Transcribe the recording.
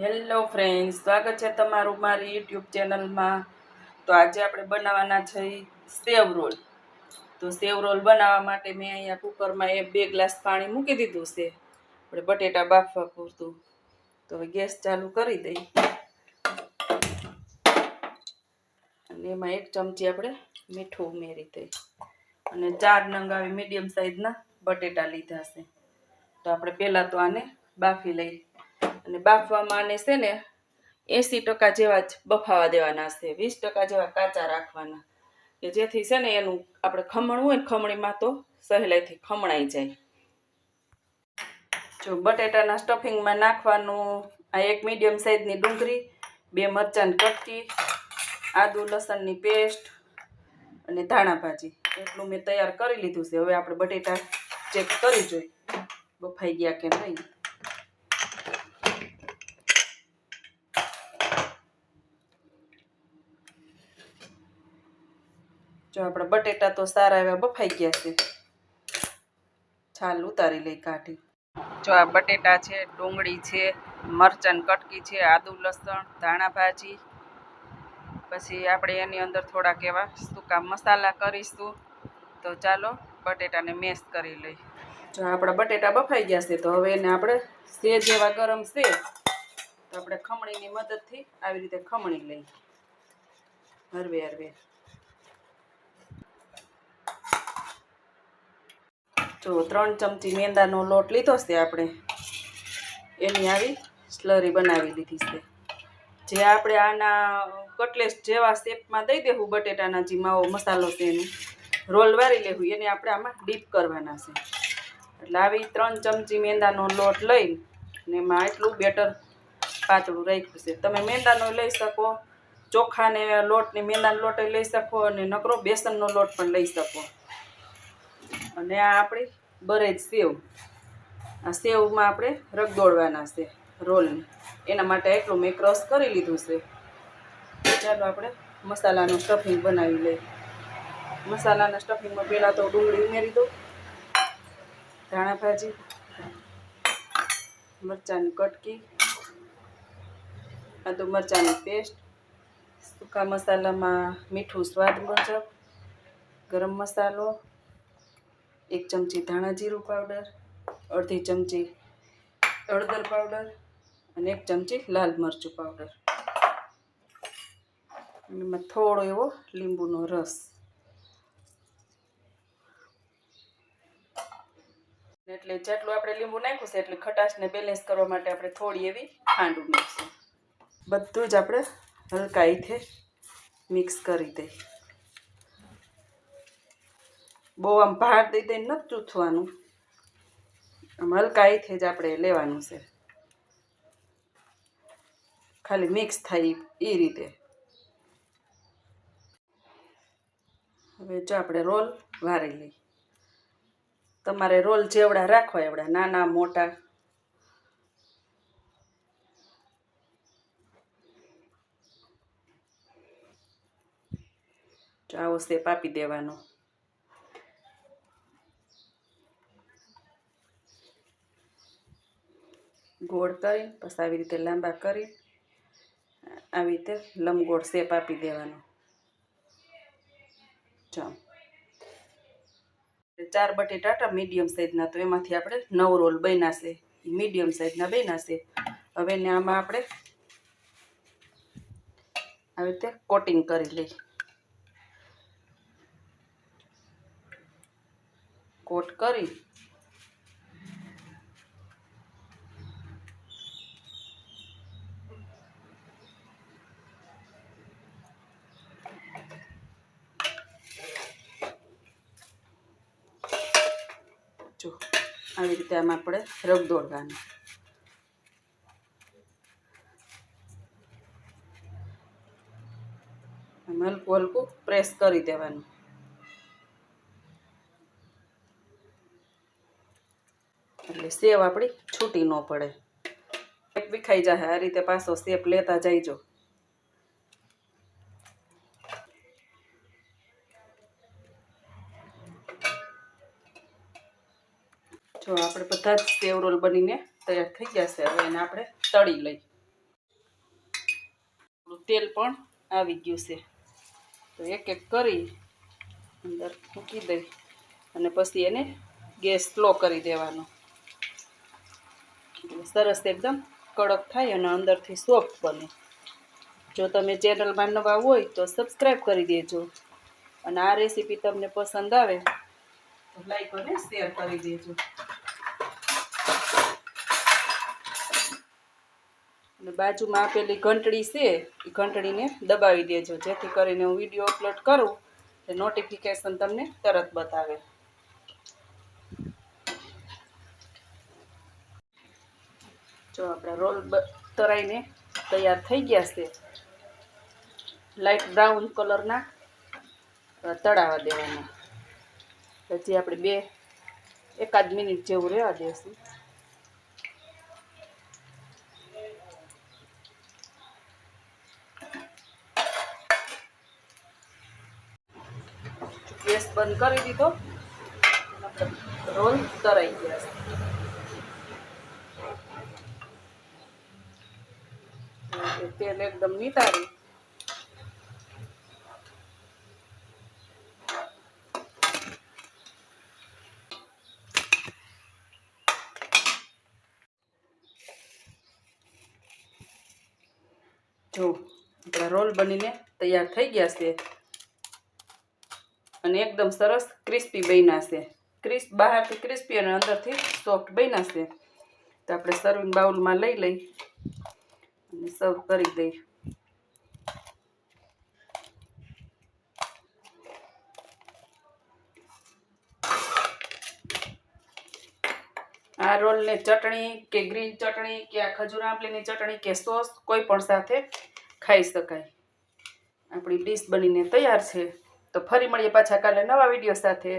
Hello friend સ્વાગત છે તમારું મારી યુટ્યુબ ચેનલમાં. તો આજે આપણે બનાવવાના છે સેવ રોલ. તો સેવ રોલ બનાવવા માટે મેં અહીંયા કુકરમાં એ બે ગ્લાસ પાણી મૂકી દીધું છે. આપણે બટેટા બાફવા પૂરતું. તો હવે ગેસ ચાલુ કરી દઈ. અને એમાં એક ચમચી આપણે મીઠું ઉમેરી દઈ. અને ચાર નંગ આવી મીડિયમ સાઈઝના બટેટા લીધા છે. તો આપણે પહેલાં તો આને બાફી લઈ અને બાફવામાં આને છે ને એંસી ટકા જેવા જ બફાવા દેવાના છે, વીસ ટકા જેવા કાચા રાખવાના. કે જેથી છે ને એનું આપણે ખમણ હોય ને ખમણીમાં તો સહેલાઈથી ખમણાઈ જાય. જો બટેટાના સ્ટફિંગમાં નાખવાનું, આ એક મીડિયમ સાઈઝની ડુંગળી, બે મરચાંની કટકી, આદુ, લસણની પેસ્ટ અને ધાણા ભાજી. એટલું મેં તૈયાર કરી લીધું છે. હવે આપણે બટેટા ચેક કરી જોઈ. બફાઈ ગયા કે નહીં? જો આપણા બટેટા તો સારા એવા બફાઈ ગયા છે. છાલ ઉતારી લઈ કાઢી. જો આ બટેટા છે, ડુંગળી છે, મરચાં કટકી છે, આદુ, લસણ, ધાણા ભાજી. પછી આપણે એની અંદર થોડાક એવા સૂકા મસાલા કરીશું. તો ચાલો બટેટાને મેશ કરી લઈ જો આપણા બટેટા બફાઈ ગયા છે, તો હવે એને આપણે સેજ એવા ગરમ છે તો આપણે ખમણીની મદદથી આવી રીતે ખમણી લઈ હરવે હરવે. જો, ત્રણ ચમચી મેંદાનો લોટ લીધો છે આપણે. એની આવી સ્લરી બનાવી લીધી છે. જે આપણે આના કટલેસ જેવા શેપમાં દઈ દેવું બટેટાના જે માવો મસાલો છે એનું. રોલ વારી લેવું, એને આપણે આમાં ડીપ કરવાના છે. એટલે આવી ત્રણ ચમચી મેંદાનો લોટ લઈ ને એમાં એટલું બેટર પાતળું રાખ્યું છે. તમે મેંદાનો લઈ શકો, ચોખાને લોટને મેંદાનો લોટ લઈ શકો અને નકરો બેસનનો લોટ પણ લઈ શકો. અને આ આપણી બરેજ સેવ. આ સેવમાં આપણે રગદોળવાના છે, રોલને. એના માટે એટલું મેં ક્રશ કરી લીધું છે. ચાલો આપણે મસાલાનું સ્ટફિંગ બનાવી લઈએ. મસાલાના સ્ટફિંગમાં પહેલાં તો ડુંગળી ઉમેરી દઉં, ધાણા ભાજી, મરચાંની કટકી આદુ મરચાંની પેસ્ટ સૂકા મસાલામાં મીઠું સ્વાદ મુજબ ગરમ મસાલો એક ચમચી ધાણા જીરું પાવડર, અડધી ચમચી હળદર પાવડર અને એક ચમચી લાલ મરચું પાવડર. એમાં થોડો એવો લીંબુનો રસ. એટલે જેટલું આપણે લીંબુ નાખ્યું છે એટલે ખટાશને બેલેન્સ કરવા માટે આપણે થોડી એવી ખાંડ ઉમેરશું. બધું જ આપણે હલકાઈથી મિક્સ કરી દઈ બહુ આમ ભાર દઈ દઈને નથી ચૂથવાનું. આમ હલકાઈથી જ આપણે લેવાનું છે. ખાલી મિક્સ થાય એ રીતે. હવે જો આપણે રોલ વારી લઈ તમારે રોલ જેવડા રાખવા એવડા, નાના, મોટા. આવો શેપ આપી દેવાનો. ગોળ કરી પછી આવી રીતે લાંબા કરી, આવી રીતે લંબગોળ શેપ આપી દેવાનો. ચાલો ચાર બટેટા મીડિયમ સાઈઝના, તો એમાંથી આપણે નવ રોલ બનાશે મીડિયમ સાઈઝના બન્યા છે. હવે ને આમાં આપણે આવી રીતે કોટિંગ કરી લઈ કોટ કરી જો, આવી રીતે આમાં આપણે રગ દોડવાનું હલકું હલકું પ્રેસ કરી દેવાનું. એટલે સેવ આપણી છૂટી ન પડે. એક વિખાઈ જાય આ રીતે પાછો સેપ લેતા જઈજો જો આપણે બધા જ સેવ રોલ બનીને તૈયાર થઈ ગયા છે. હવે એને આપણે તળી લઈ તેલ પણ આવી ગયું છે. તો એક એક કરી અંદર મૂકી દઈ અને પછી એને ગેસ સ્લો કરી દેવાનો. સરસ એકદમ કડક થાય અને અંદરથી સોફ્ટ બને. જો તમે ચેનલમાં નવા હોય તો સબસ્ક્રાઈબ કરી દેજો. અને આ રેસીપી તમને પસંદ આવે તો લાઈક અને શેર કરી દેજો. અને બાજુમાં આપેલી ઘંટડી છે, એ ઘંટડીને દબાવી દેજો. જેથી કરીને હું વીડિયો અપલોડ કરું તો નોટિફિકેશન તમને તરત બતાવે. જો આપણા રોલ તરાઈને તૈયાર થઈ ગયા છે. લાઈટ બ્રાઉન કલરના તળાવા દેવાના. પછી આપણે બે, એકાદ મિનિટ જેવું રહેવા દેશું. ગેસ બંધ કરી દીધો. રોલ તરાઈ ગયા છે. તેલ એકદમ નિતારી. જો રોલ બનીને તૈયાર થઈ ગયા છે. અને એકદમ સરસ ક્રિસ્પી બન્યા છે. ક્રિસ્પ બહારથી ક્રિસ્પી અને અંદરથી સોફ્ટ બન્યા છે. તો આપણે સર્વિંગ બાઉલમાં લઈ લઈ અને સર્વ કરી દઈ આ રોલને ચટણી કે ગ્રીન ચટણી કે આ ખજૂર આંબલીની ચટણી કે સોસ કોઈ પણ સાથે ખાઈ શકાય. આપણી ડીશ બનીને તૈયાર છે. તો ફરી મળીએ પાછા કાલે નવા વીડિયો સાથે.